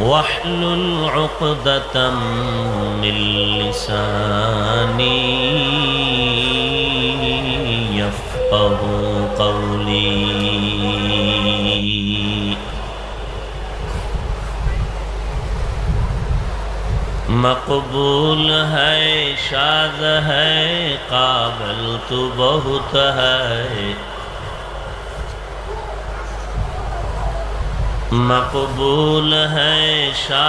واحلل عقدة من لساني يفقه قولي. مقبول ہے شاد ہے قابل تو بہت ہے۔ مقبول ہے شاد